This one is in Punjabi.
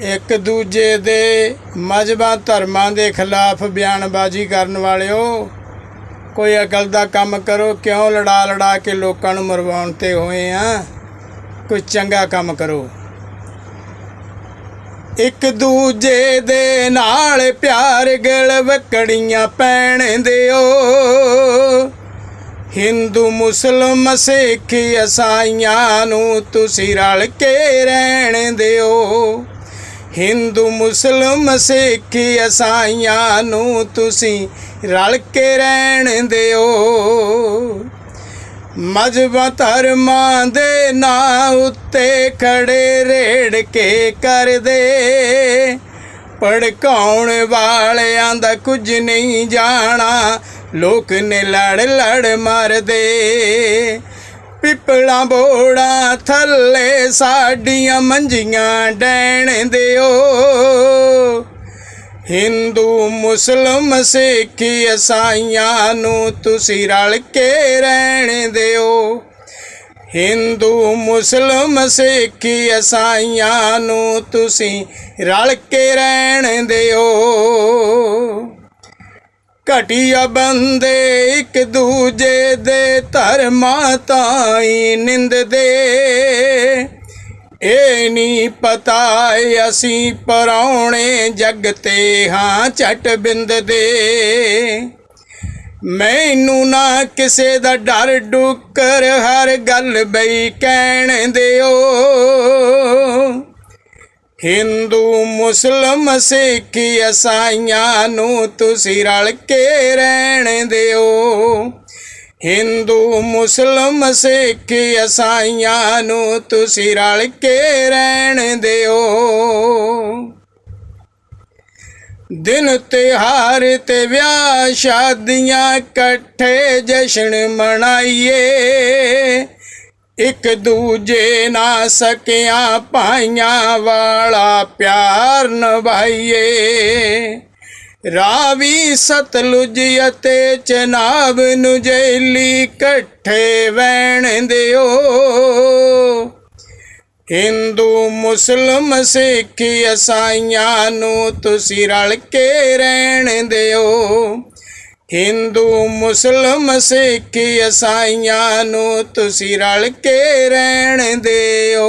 ਇੱਕ ਦੂਜੇ ਦੇ ਮਜ਼ਹਬਾਂ ਧਰਮਾਂ ਦੇ ਖਿਲਾਫ ਬਿਆਨਬਾਜ਼ੀ ਕਰਨ ਵਾਲਿਓ, ਕੋਈ ਅਕਲ ਦਾ ਕੰਮ ਕਰੋ, ਕਿਉਂ ਲੜਾ ਲੜਾ ਕੇ ਲੋਕਾਂ ਨੂੰ ਮਰਵਾਉਣ ਤੇ ਹੋਏ ਆ? ਕੋਈ ਚੰਗਾ ਕੰਮ ਕਰੋ। ਇੱਕ ਦੂਜੇ ਦੇ ਨਾਲ ਪਿਆਰ ਗਲ ਵਕੜੀਆਂ ਪੈਣ ਦਿਓ। ਹਿੰਦੂ, ਮੁਸਲਮ, ਸਿੱਖ, ਈਸਾਈਆਂ ਨੂੰ ਤੁਸੀਂ ਰਲ ਕੇ ਰਹਿਣ ਦਿਓ। ਹਿੰਦੂ, ਮੁਸਲਮ, ਸਿੱਖ ਈਸਾਈਆਂ ਨੂੰ ਤੁਸੀਂ ਰਲ ਕੇ ਰਹਿਣ ਦਿਓ। ਮਜ਼ਹਬਾਂ ਧਰਮਾਂ ਦੇ ਨਾਂ ਉੱਤੇ ਖੜੇ ਰੇੜ ਕੇ ਕਰਦੇ ਭੜਕਾਉਣ ਵਾਲਿਆਂ ਦਾ ਕੁਝ ਨਹੀਂ ਜਾਣਾ, ਲੋਕ ਨੇ ਲੜ ਲੜ ਮਰਦੇ ਪਿਪਲਾਂ ਬੋੜਾਂ ਥੱਲੇ ਸਾਡੀਆਂ ਮੰਜੀਆਂ ਡੈਣ ਦਿਓ। ਹਿੰਦੂ, ਮੁਸਲਮ, ਸਿੱਖ ਈਸਾਈਆਂ ਨੂੰ ਤੁਸੀਂ ਰਲ ਕੇ ਰਹਿਣ ਦਿਓ। ਹਿੰਦੂ, ਮੁਸਲਮ, ਸਿੱਖ ਈਸਾਈਆਂ ਨੂੰ ਤੁਸੀਂ ਰਲ ਕੇ ਰਹਿਣ ਦਿਓ। ਘਟੀਆ ਬੰਦੇ ਇੱਕ ਦੂਜੇ ਦੇ ਧਰਮਾਂ ਤਾਈ ਨਿੰਦਦੇ। ਇਹ ਨਹੀਂ ਪਤਾ ਅਸੀਂ ਪਰਾਉਣੇ ਜਗ ਤੇ ਹਾਂ ਝਟ ਬਿੰਦ ਦੇ ਮੈਨੂੰ ਨਾ ਕਿਸੇ ਦਾ ਡਰ ਡੁੱਕਰ ਹਰ ਗੱਲ ਬਈ ਕਹਿਣ ਦਿਓ। ਹਿੰਦੂ, ਮੁਸਲਮ, ਸਿੱਖ, ਈਸਾਈਆਂ ਨੂੰ ਤੁਸੀਂ ਰਲ ਕੇ ਰਹਿਣ ਦਿਓ। ਹਿੰਦੂ, ਮੁਸਲਮ, ਸਿੱਖ, ਈਸਾਈਆਂ ਨੂੰ ਤੁਸੀਂ ਰਲ ਕੇ ਰਹਿਣ ਦਿਓ। ਦਿਨ ਤਿਹਾਰ ਤੇ ਵਿਆਹ ਸ਼ਾਦੀਆਂ, ਇਕੱਠੇ ਜਸ਼ਨ ਮਨਾਈਏ। ਇੱਕ ਦੂਜੇ ਨਾ ਸਕਿਆਂ ਭਾਈਆਂ ਵਾਲਾ ਪਿਆਰ ਨਿਭਾਈਏ ਰਾਵੀ ਸਤਲੁਜ ਅਤੇ ਚਨਾਬ ਨੂੰ ਜੈਲੀ ਇਕੱਠੇ ਵਹਿਣ ਦਿਓ। ਹਿੰਦੂ, ਮੁਸਲਮ, ਸਿੱਖ, ਈਸਾਈਆਂ ਨੂੰ ਤੁਸੀਂ ਰਲ ਕੇ ਰਹਿਣ ਦਿਓ। ਹਿੰਦੂ ਮੁਸਲਮ ਸਿੱਖ ਈਸਾਈਆਂ ਨੂੰ ਤੁਸੀਂ ਰਲ ਕੇ ਰਹਿਣ ਦਿਓ।